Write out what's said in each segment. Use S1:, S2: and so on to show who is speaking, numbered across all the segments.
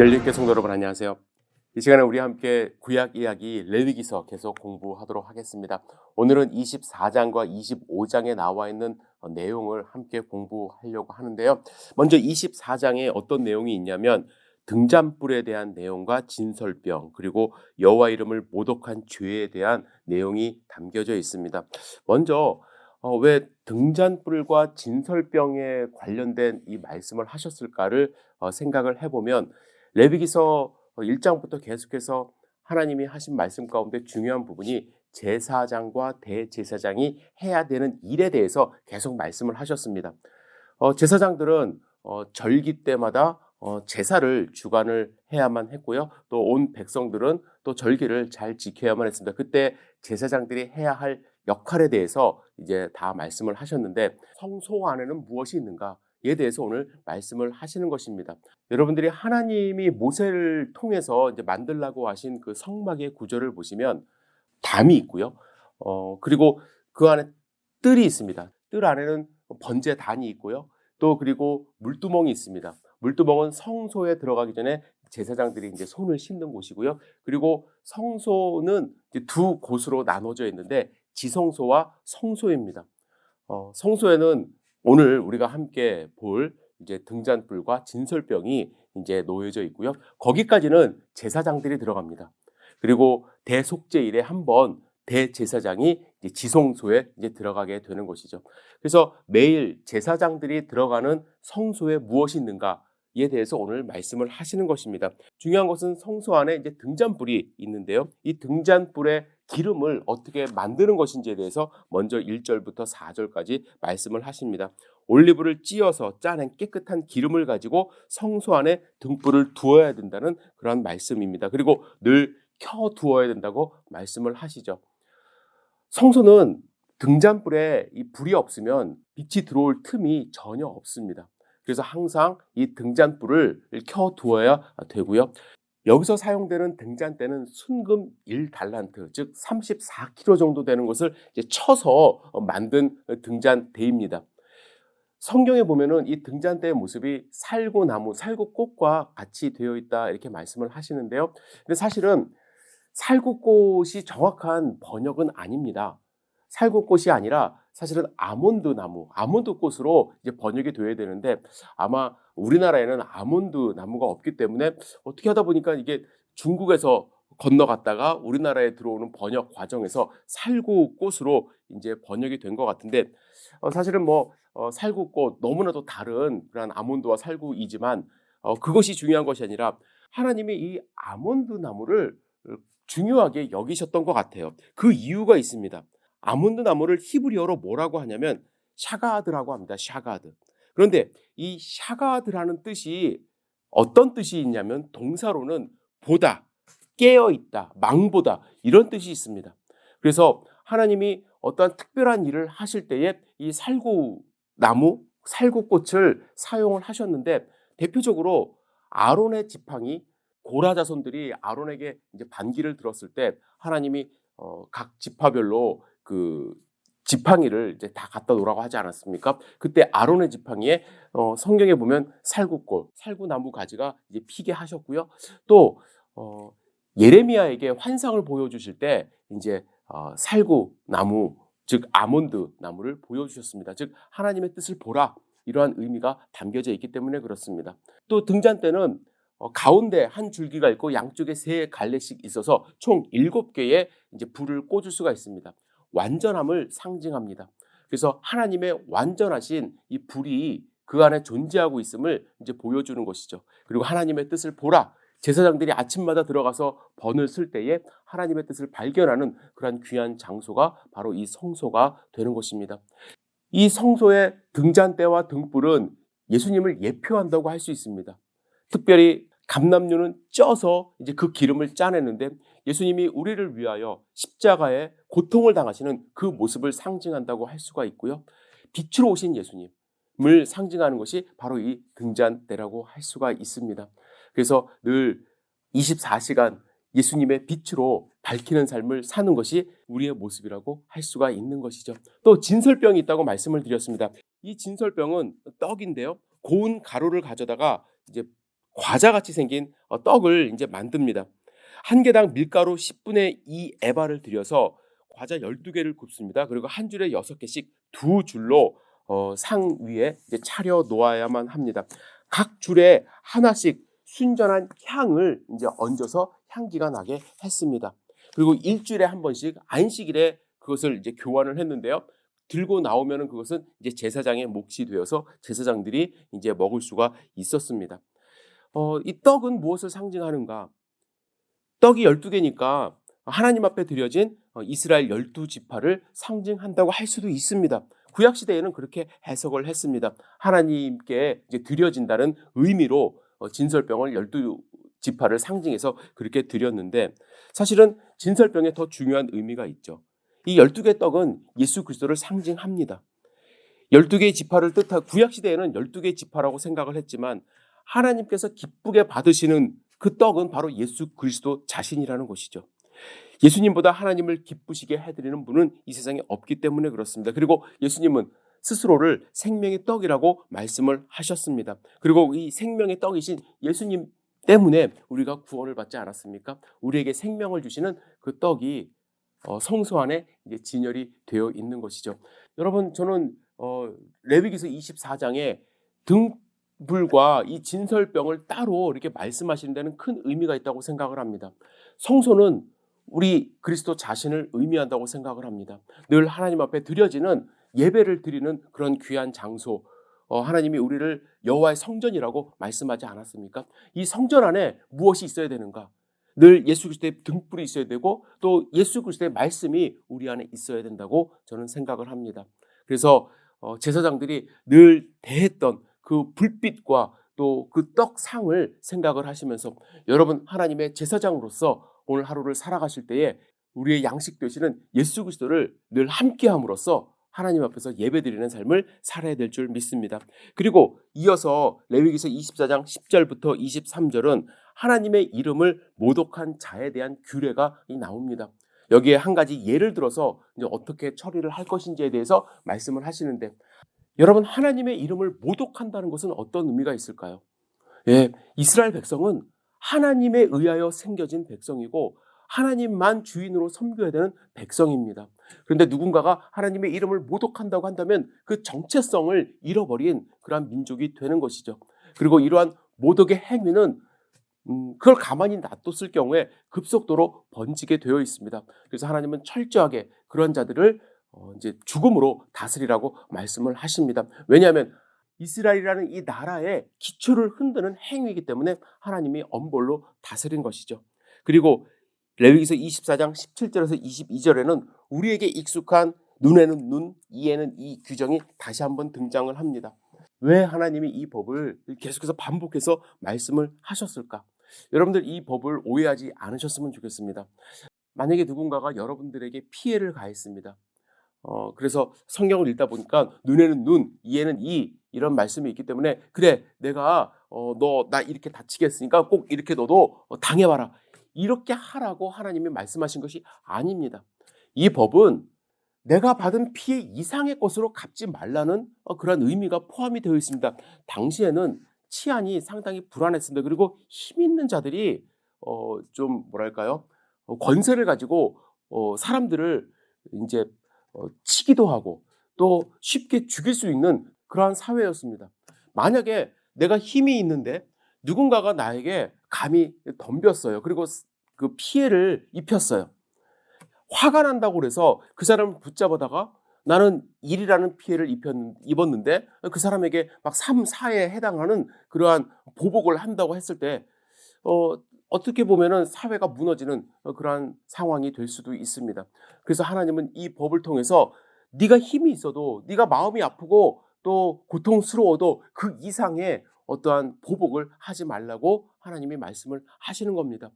S1: 열린께 성도 여러분 안녕하세요. 이 시간에 우리 함께 구약 이야기 레위기서 계속 공부하도록 하겠습니다. 오늘은 24장과 25장에 나와 있는 어, 내용을 함께 공부하려고 하는데요. 먼저 24장에 어떤 내용이 있냐면 등잔불에 대한 내용과 진설병 그리고 여호와 이름을 모독한 죄에 대한 내용이 담겨져 있습니다. 먼저 어, 왜 등잔불과 진설병에 관련된 이 말씀을 하셨을까를 어, 생각을 해보면 레위기서 1장부터 계속해서 하나님이 하신 말씀 가운데 중요한 부분이 제사장과 대제사장이 해야 되는 일에 대해서 계속 말씀을 하셨습니다. 어, 제사장들은 어, 절기 때마다 어, 제사를 주관을 해야만 했고요. 또 온 백성들은 또 절기를 잘 지켜야만 했습니다. 그때 제사장들이 해야 할 역할에 대해서 이제 다 말씀을 하셨는데 성소 안에는 무엇이 있는가? 에 대해서 오늘 말씀을 하시는 것입니다. 여러분들이 하나님이 모세를 통해서 이제 만들라고 하신 그 성막의 구조를 보시면 담이 있고요. 어, 그리고 그 안에 뜰이 있습니다. 뜰 안에는 번제단이 있고요. 또 그리고 물두멍이 있습니다. 물두멍은 성소에 들어가기 전에 제사장들이 이제 손을 씻는 곳이고요. 그리고 성소는 두 곳으로 나눠져 있는데 지성소와 성소입니다. 어, 성소에는 오늘 우리가 함께 볼 이제 등잔불과 진설병이 이제 놓여져 있고요. 거기까지는 제사장들이 들어갑니다. 그리고 대속제일에 한 번 대제사장이 이제 지성소에 이제 들어가게 되는 것이죠. 그래서 매일 제사장들이 들어가는 성소에 무엇이 있는가 에 대해서 오늘 말씀을 하시는 것입니다. 중요한 것은 성소 안에 이제 등잔불이 있는데요. 이 등잔불의 기름을 어떻게 만드는 것인지에 대해서 먼저 1절부터 4절까지 말씀을 하십니다. 올리브를 찧어서 짜낸 깨끗한 기름을 가지고 성소 안에 등불을 두어야 된다는 그런 말씀입니다. 그리고 늘 켜 두어야 된다고 말씀을 하시죠. 성소는 등잔불에 이 불이 없으면 빛이 들어올 틈이 전혀 없습니다. 그래서 항상 이 등잔불을 켜 두어야 되고요. 여기서 사용되는 등잔대는 순금 1달란트, 즉 34kg 정도 되는 것을 쳐서 만든 등잔대입니다. 성경에 보면은 이 등잔대의 모습이 살구나무, 살구꽃과 같이 되어 있다 이렇게 말씀을 하시는데요. 근데 사실은 살구꽃이 정확한 번역은 아닙니다. 살구꽃이 아니라 사실은 아몬드 나무, 아몬드 꽃으로 이제 번역이 되어야 되는데 아마 우리나라에는 아몬드 나무가 없기 때문에 어떻게 하다 보니까 이게 중국에서 건너갔다가 우리나라에 들어오는 번역 과정에서 살구 꽃으로 이제 번역이 된 것 같은데 어, 사실은 뭐 어, 살구 꽃 너무나도 다른 그런 아몬드와 살구이지만 어, 그것이 중요한 것이 아니라 하나님이 이 아몬드 나무를 중요하게 여기셨던 것 같아요. 그 이유가 있습니다. 아몬드 나무를 히브리어로 뭐라고 하냐면 샤가드라고 합니다. 샤가드. 그런데 이 샤가드라는 뜻이 어떤 뜻이 있냐면 동사로는 보다, 깨어 있다, 망보다 이런 뜻이 있습니다. 그래서 하나님이 어떠한 특별한 일을 하실 때에 이 살구 나무, 살구꽃을 사용을 하셨는데 대표적으로 아론의 지팡이 고라 자손들이 아론에게 이제 반기를 들었을 때 하나님이 어, 각 지파별로 그 지팡이를 이제 다 갖다 놓으라고 하지 않았습니까? 그때 아론의 지팡이에 어, 성경에 보면 살구꽃, 살구나무 가지가 이제 피게 하셨고요. 또 어, 예레미야에게 환상을 보여주실 때 이제 어, 살구나무, 즉 아몬드 나무를 보여주셨습니다. 즉 하나님의 뜻을 보라 이러한 의미가 담겨져 있기 때문에 그렇습니다. 또 등잔 때는 어, 가운데 한 줄기가 있고 양쪽에 세 갈래씩 있어서 총 일곱 개의 이제 불을 꽂을 수가 있습니다. 완전함을 상징합니다. 그래서 하나님의 완전하신 이 불이 그 안에 존재하고 있음을 이제 보여주는 것이죠. 그리고 하나님의 뜻을 보라. 제사장들이 아침마다 들어가서 번을 쓸 때에 하나님의 뜻을 발견하는 그러한 귀한 장소가 바로 이 성소가 되는 것입니다. 이 성소의 등잔대와 등불은 예수님을 예표한다고 할 수 있습니다. 특별히 감남류는 쪄서 이제 그 기름을 짜내는데 예수님이 우리를 위하여 십자가에 고통을 당하시는 그 모습을 상징한다고 할 수가 있고요. 빛으로 오신 예수님을 상징하는 것이 바로 이 등잔대라고 할 수가 있습니다. 그래서 늘 24시간 예수님의 빛으로 밝히는 삶을 사는 것이 우리의 모습이라고 할 수가 있는 것이죠. 또 진설병이 있다고 말씀을 드렸습니다. 이 진설병은 떡인데요. 고운 가루를 가져다가 이제 과자같이 생긴 어, 떡을 이제 만듭니다. 한 개당 밀가루 10분의 2 에바를 들여서 과자 12개를 굽습니다. 그리고 한 줄에 6개씩 두 줄로 어, 상 위에 차려 놓아야만 합니다. 각 줄에 하나씩 순전한 향을 이제 얹어서 향기가 나게 했습니다. 그리고 일주일에 한 번씩 안식일에 그것을 이제 교환을 했는데요. 들고 나오면은 그것은 이제 제사장의 몫이 되어서 제사장들이 이제 먹을 수가 있었습니다. 어, 이 떡은 무엇을 상징하는가? 떡이 12개니까 하나님 앞에 드려진 어, 이스라엘 12지파를 상징한다고 할 수도 있습니다. 구약 시대에는 그렇게 해석을 했습니다. 하나님께 이제 드려진다는 의미로 어, 진설병을 12지파를 상징해서 그렇게 드렸는데 사실은 진설병에 더 중요한 의미가 있죠. 이 12개 떡은 예수 그리스도를 상징합니다. 12개의 지파를 뜻하 구약 시대에는 12개의 지파라고 생각을 했지만 하나님께서 기쁘게 받으시는 그 떡은 바로 예수 그리스도 자신이라는 것이죠. 예수님보다 하나님을 기쁘시게 해드리는 분은 이 세상에 없기 때문에 그렇습니다. 그리고 예수님은 스스로를 생명의 떡이라고 말씀을 하셨습니다. 그리고 이 생명의 떡이신 예수님 때문에 우리가 구원을 받지 않았습니까? 우리에게 생명을 주시는 그 떡이 어, 성소 안에 진열이 되어 있는 것이죠. 여러분 저는 어, 레위기서 24장에 등 불과 이 진설병을 따로 이렇게 말씀하시는 데는 큰 의미가 있다고 생각을 합니다. 성소는 우리 그리스도 자신을 의미한다고 생각을 합니다. 늘 하나님 앞에 드려지는 예배를 드리는 그런 귀한 장소, 어, 하나님이 우리를 여호와의 성전이라고 말씀하지 않았습니까? 이 성전 안에 무엇이 있어야 되는가? 늘 예수 그리스도의 등불이 있어야 되고 또 예수 그리스도의 말씀이 우리 안에 있어야 된다고 저는 생각을 합니다. 그래서 어, 제사장들이 늘 대했던 그 불빛과 또 그 떡상을 생각을 하시면서 여러분 하나님의 제사장으로서 오늘 하루를 살아가실 때에 우리의 양식 되시는 예수 그리스도를 늘 함께함으로써 하나님 앞에서 예배드리는 삶을 살아야 될 줄 믿습니다. 그리고 이어서 레위기서 24장 10절부터 23절은 하나님의 이름을 모독한 자에 대한 규례가 나옵니다. 여기에 한 가지 예를 들어서 이제 어떻게 처리를 할 것인지에 대해서 말씀을 하시는데 여러분 하나님의 이름을 모독한다는 것은 어떤 의미가 있을까요? 예, 이스라엘 백성은 하나님에 의하여 생겨진 백성이고 하나님만 주인으로 섬겨야 되는 백성입니다. 그런데 누군가가 하나님의 이름을 모독한다고 한다면 그 정체성을 잃어버린 그러한 민족이 되는 것이죠. 그리고 이러한 모독의 행위는 음, 그걸 가만히 놔뒀을 경우에 급속도로 번지게 되어 있습니다. 그래서 하나님은 철저하게 그런 자들을 어, 이제 죽음으로 다스리라고 말씀을 하십니다. 왜냐하면 이스라엘이라는 이 나라의 기초를 흔드는 행위이기 때문에 하나님이 엄벌로 다스린 것이죠. 그리고 레위기서 24장 17절에서 22절에는 우리에게 익숙한 눈에는 눈, 이에는 이 규정이 다시 한번 등장을 합니다. 왜 하나님이 이 법을 계속해서 반복해서 말씀을 하셨을까? 여러분들 이 법을 오해하지 않으셨으면 좋겠습니다. 만약에 누군가가 여러분들에게 피해를 가했습니다. 어, 그래서 성경을 읽다 보니까 눈에는 눈, 이에는 이 이런 말씀이 있기 때문에 그래 내가 어, 너 나 이렇게 다치게 했으니까 꼭 이렇게 너도 어, 당해봐라. 이렇게 하라고 하나님이 말씀하신 것이 아닙니다. 이 법은 내가 받은 피해 이상의 것으로 갚지 말라는 어, 그런 의미가 포함이 되어 있습니다. 당시에는 치안이 상당히 불안했습니다. 그리고 힘 있는 자들이 어, 좀 뭐랄까요 어, 권세를 가지고 어, 사람들을 이제 어, 치기도 하고 또 쉽게 죽일 수 있는 그러한 사회였습니다. 만약에 내가 힘이 있는데 누군가가 나에게 감히 덤볐어요. 그리고 그 피해를 입혔어요. 화가 난다고 그래서 그 사람을 붙잡아다가 나는 일이라는 피해를 입었는데 그 사람에게 막 3, 4에 해당하는 그러한 보복을 한다고 했을 때 어, 어떻게 보면은 사회가 무너지는 그러한 상황이 될 수도 있습니다. 그래서 하나님은 이 법을 통해서 네가 힘이 있어도 네가 마음이 아프고 또 고통스러워도 그 이상의 어떠한 보복을 하지 말라고 하나님이 말씀을 하시는 겁니다.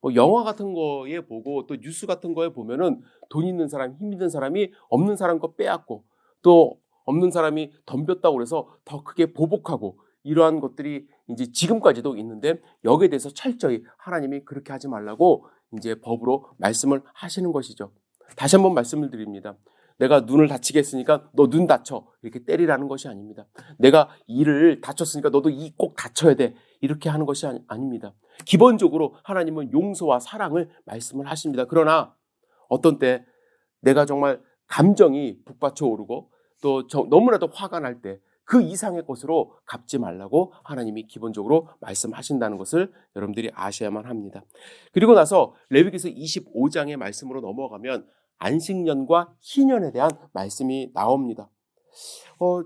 S1: 뭐 영화 같은 거에 보고 또 뉴스 같은 거에 보면은 돈 있는 사람, 힘 있는 사람이 없는 사람 거 빼앗고 또 없는 사람이 덤볐다고 그래서 더 크게 보복하고 이러한 것들이 이제 지금까지도 있는데 여기에 대해서 철저히 하나님이 그렇게 하지 말라고 이제 법으로 말씀을 하시는 것이죠. 다시 한번 말씀을 드립니다. 내가 눈을 다치게 했으니까 너 눈 다쳐 이렇게 때리라는 것이 아닙니다. 내가 이를 다쳤으니까 너도 이 꼭 다쳐야 돼 이렇게 하는 것이 아니- 아닙니다. 기본적으로 하나님은 용서와 사랑을 말씀을 하십니다. 그러나 어떤 때 내가 정말 감정이 북받쳐 오르고 또 저- 너무나도 화가 날 때 그 이상의 것으로 갚지 말라고 하나님이 기본적으로 말씀하신다는 것을 여러분들이 아셔야만 합니다. 그리고 나서 레위기서 25장의 말씀으로 넘어가면 안식년과 희년에 대한 말씀이 나옵니다. 어,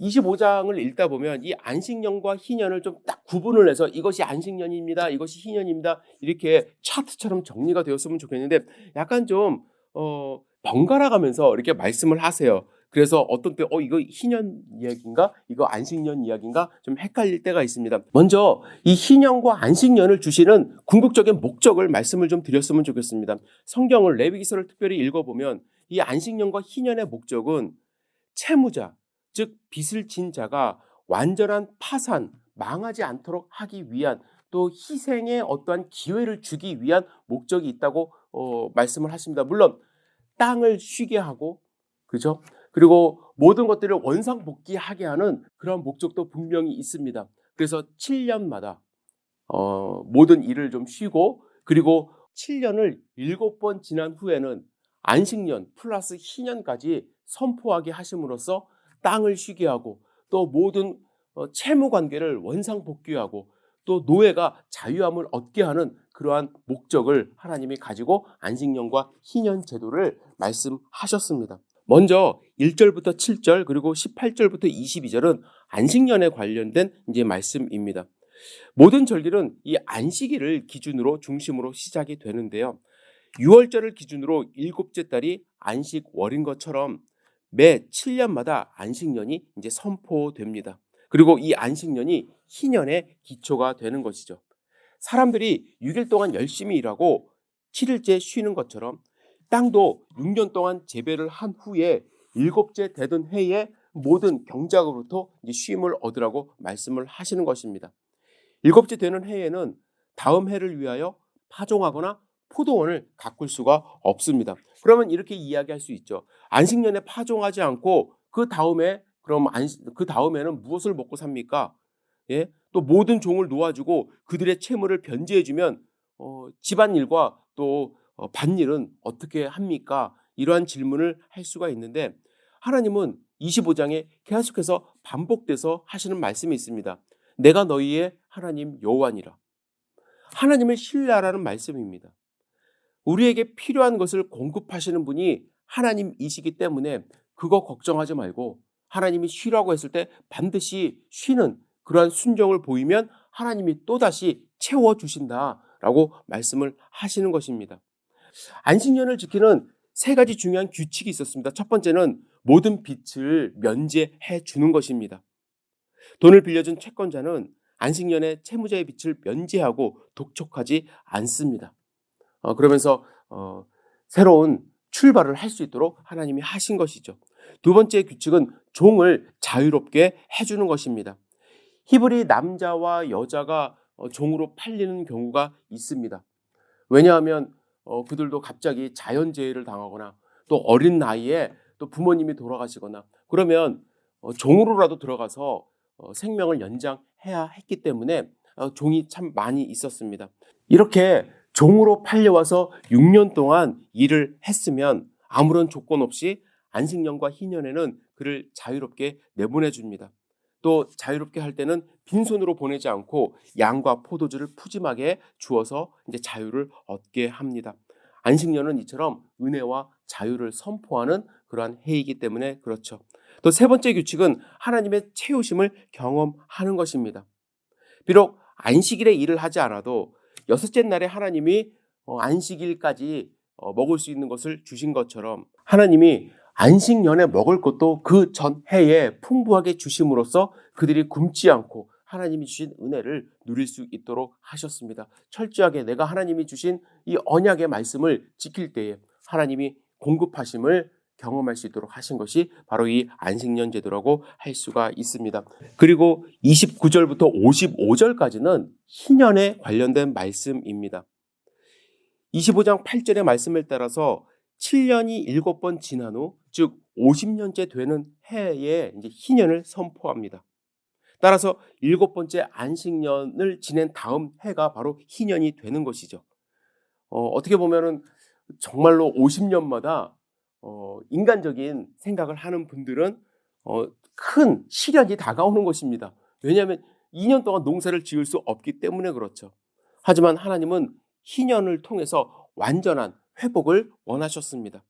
S1: 25장을 읽다 보면 이 안식년과 희년을 좀 딱 구분을 해서 이것이 안식년입니다. 이것이 희년입니다. 이렇게 차트처럼 정리가 되었으면 좋겠는데 약간 좀 어, 번갈아 가면서 이렇게 말씀을 하세요. 그래서 어떤 때, 어, 이거 희년 이야기인가? 이거 안식년 이야기인가? 좀 헷갈릴 때가 있습니다. 먼저 이 희년과 안식년을 주시는 궁극적인 목적을 말씀을 좀 드렸으면 좋겠습니다. 성경을 레위기서를 특별히 읽어보면 이 안식년과 희년의 목적은 채무자, 즉 빚을 진 자가 완전한 파산, 망하지 않도록 하기 위한 또 희생의 어떠한 기회를 주기 위한 목적이 있다고 어, 말씀을 하십니다. 물론 땅을 쉬게 하고 그죠? 그리고 모든 것들을 원상복귀하게 하는 그런 목적도 분명히 있습니다. 그래서 7년마다 어, 모든 일을 좀 쉬고 그리고 7년을 7번 지난 후에는 안식년 플러스 희년까지 선포하게 하심으로써 땅을 쉬게 하고 또 모든 어, 채무 관계를 원상 복귀하고 또 노예가 자유함을 얻게 하는 그러한 목적을 하나님이 가지고 안식년과 희년 제도를 말씀하셨습니다. 먼저 1절부터 7절 그리고 18절부터 22절은 안식년에 관련된 이제 말씀입니다. 모든 절기는 이 안식일을 기준으로 중심으로 시작이 되는데요. 6월절을 기준으로 일곱째 달이 안식월인 것처럼 매 7년마다 안식년이 이제 선포됩니다. 그리고 이 안식년이 희년의 기초가 되는 것이죠. 사람들이 6일 동안 열심히 일하고 7일째 쉬는 것처럼 땅도 6년 동안 재배를 한 후에 일곱째 되던 해에 모든 경작으로부터 쉼을 얻으라고 말씀을 하시는 것입니다. 일곱째 되는 해에는 다음 해를 위하여 파종하거나 포도원을 가꿀 수가 없습니다. 그러면 이렇게 이야기할 수 있죠. 안식년에 파종하지 않고 그 다음에 그럼 안, 그 다음에는 무엇을 먹고 삽니까? 예? 또 모든 종을 놓아주고 그들의 채무를 변제해주면 어, 집안 일과 또 어, 밭일은 어떻게 합니까? 이러한 질문을 할 수가 있는데 하나님은 25장에 계속해서 반복돼서 하시는 말씀이 있습니다. 내가 너희의 하나님 여호와니라. 하나님을 신뢰하라는 말씀입니다. 우리에게 필요한 것을 공급하시는 분이 하나님이시기 때문에 그거 걱정하지 말고 하나님이 쉬라고 했을 때 반드시 쉬는 그러한 순종을 보이면 하나님이 또다시 채워 주신다라고 말씀을 하시는 것입니다. 안식년을 지키는 세 가지 중요한 규칙이 있었습니다. 첫 번째는 모든 빚을 면제해 주는 것입니다. 돈을 빌려준 채권자는 안식년에 채무자의 빚을 면제하고 독촉하지 않습니다. 어, 그러면서 어, 새로운 출발을 할 수 있도록 하나님이 하신 것이죠. 두 번째 규칙은 종을 자유롭게 해주는 것입니다. 히브리 남자와 여자가 어, 종으로 팔리는 경우가 있습니다. 왜냐하면 어, 그들도 갑자기 자연재해를 당하거나 또 어린 나이에 또 부모님이 돌아가시거나 그러면 어, 종으로라도 들어가서 어, 생명을 연장해야 했기 때문에 어, 종이 참 많이 있었습니다. 이렇게 종으로 팔려와서 6년 동안 일을 했으면 아무런 조건 없이 안식년과 희년에는 그를 자유롭게 내보내 줍니다. 또 자유롭게 할 때는 빈손으로 보내지 않고 양과 포도주를 푸짐하게 주어서 이제 자유를 얻게 합니다. 안식년은 이처럼 은혜와 자유를 선포하는 그러한 해이기 때문에 그렇죠. 또 세 번째 규칙은 하나님의 채우심을 경험하는 것입니다. 비록 안식일에 일을 하지 않아도 여섯째 날에 하나님이 어, 안식일까지 어, 먹을 수 있는 것을 주신 것처럼 하나님이 안식년에 먹을 것도 그 전 해에 풍부하게 주심으로써 그들이 굶지 않고 하나님이 주신 은혜를 누릴 수 있도록 하셨습니다. 철저하게 내가 하나님이 주신 이 언약의 말씀을 지킬 때에 하나님이 공급하심을 경험할 수 있도록 하신 것이 바로 이 안식년 제도라고 할 수가 있습니다. 그리고 29절부터 55절까지는 희년에 관련된 말씀입니다. 25장 8절의 말씀을 따라서 7년이 7번 지난 후, 즉 50년째 되는 해에 이제 희년을 선포합니다. 따라서 일곱 번째 안식년을 지낸 다음 해가 바로 희년이 되는 것이죠. 어, 어떻게 보면은 정말로 50년마다 어, 인간적인 생각을 하는 분들은 어, 큰 시련이 다가오는 것입니다. 왜냐하면 2년 동안 농사를 지을 수 없기 때문에 그렇죠. 하지만 하나님은 희년을 통해서 완전한 회복을 원하셨습니다.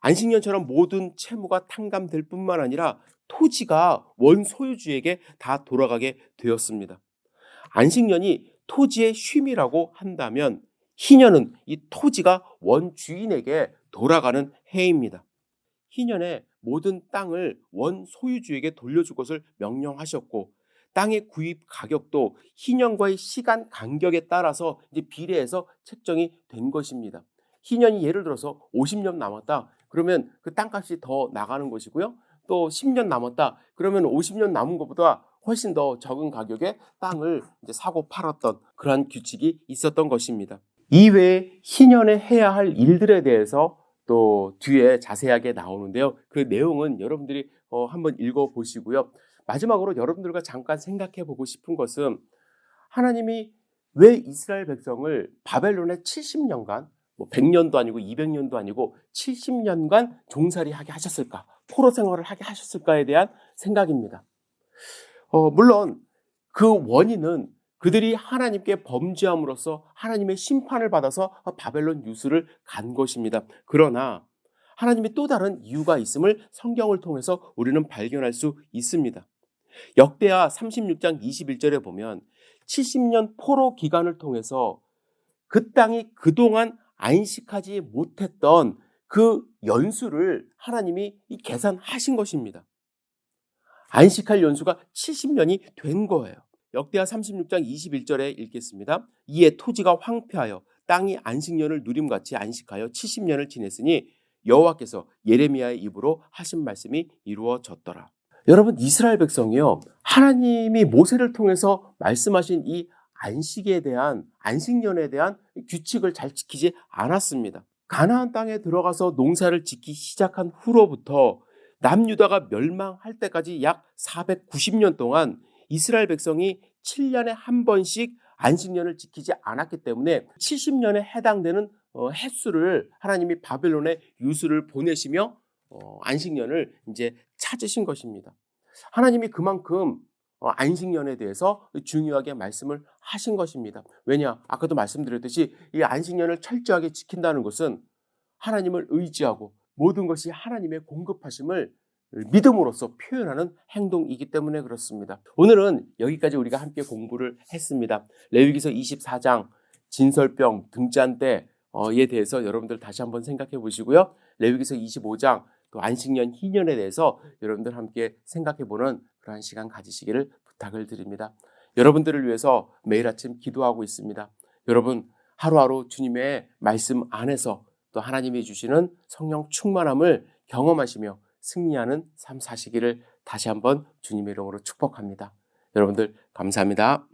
S1: 안식년처럼 모든 채무가 탕감될 뿐만 아니라 토지가 원 소유주에게 다 돌아가게 되었습니다. 안식년이 토지의 쉼이라고 한다면 희년은 이 토지가 원 주인에게 돌아가는 해입니다. 희년에 모든 땅을 원 소유주에게 돌려줄 것을 명령하셨고 땅의 구입 가격도 희년과의 시간 간격에 따라서 이제 비례해서 책정이 된 것입니다. 희년이 예를 들어서 50년 남았다. 그러면 그 땅값이 더 나가는 것이고요. 또 10년 남았다. 그러면 50년 남은 것보다 훨씬 더 적은 가격에 땅을 사고 팔았던 그러한 규칙이 있었던 것입니다. 이외에 희년에 해야 할 일들에 대해서 또 뒤에 자세하게 나오는데요. 그 내용은 여러분들이 어, 한번 읽어 보시고요. 마지막으로 여러분들과 잠깐 생각해 보고 싶은 것은 하나님이 왜 이스라엘 백성을 바벨론에 70년간 뭐 100년도 아니고 200년도 아니고 70년간 종살이 하게 하셨을까? 포로 생활을 하게 하셨을까에 대한 생각입니다. 어, 물론 그 원인은 그들이 하나님께 범죄함으로써 하나님의 심판을 받아서 바벨론 유수를 간 것입니다. 그러나 하나님이 또 다른 이유가 있음을 성경을 통해서 우리는 발견할 수 있습니다. 역대하 36장 21절에 보면 70년 포로 기간을 통해서 그 땅이 그동안 안식하지 못했던 그 연수를 하나님이 계산하신 것입니다. 안식할 연수가 70년이 된 거예요. 역대하 36장 21절에 읽겠습니다. 이에 토지가 황폐하여 땅이 안식년을 누림같이 안식하여 70년을 지냈으니 여호와께서 예레미야의 입으로 하신 말씀이 이루어졌더라. 여러분 이스라엘 백성이요 하나님이 모세를 통해서 말씀하신 이 안식에 대한 안식년에 대한 규칙을 잘 지키지 않았습니다. 가나안 땅에 들어가서 농사를 짓기 시작한 후로부터 남유다가 멸망할 때까지 약 490년 동안 이스라엘 백성이 7년에 한 번씩 안식년을 지키지 않았기 때문에 70년에 해당되는 어, 횟수를 하나님이 바벨론에 유수를 보내시며 어, 안식년을 이제 찾으신 것입니다. 하나님이 그만큼 어, 안식년에 대해서 중요하게 말씀을 하신 것입니다. 왜냐? 아까도 말씀드렸듯이 이 안식년을 철저하게 지킨다는 것은 하나님을 의지하고 모든 것이 하나님의 공급하심을 믿음으로써 표현하는 행동이기 때문에 그렇습니다. 오늘은 여기까지 우리가 함께 공부를 했습니다. 레위기서 24장 진설병 등잔 때에 대해서 여러분들 다시 한번 생각해 보시고요. 레위기서 25장 또 안식년 희년에 대해서 여러분들 함께 생각해 보는 그러한 시간 가지시기를 부탁을 드립니다. 여러분들을 위해서 매일 아침 기도하고 있습니다. 여러분 하루하루 주님의 말씀 안에서 또 하나님이 주시는 성령 충만함을 경험하시며 승리하는 삶 사시기를 다시 한번 주님의 이름으로 축복합니다. 여러분들 감사합니다.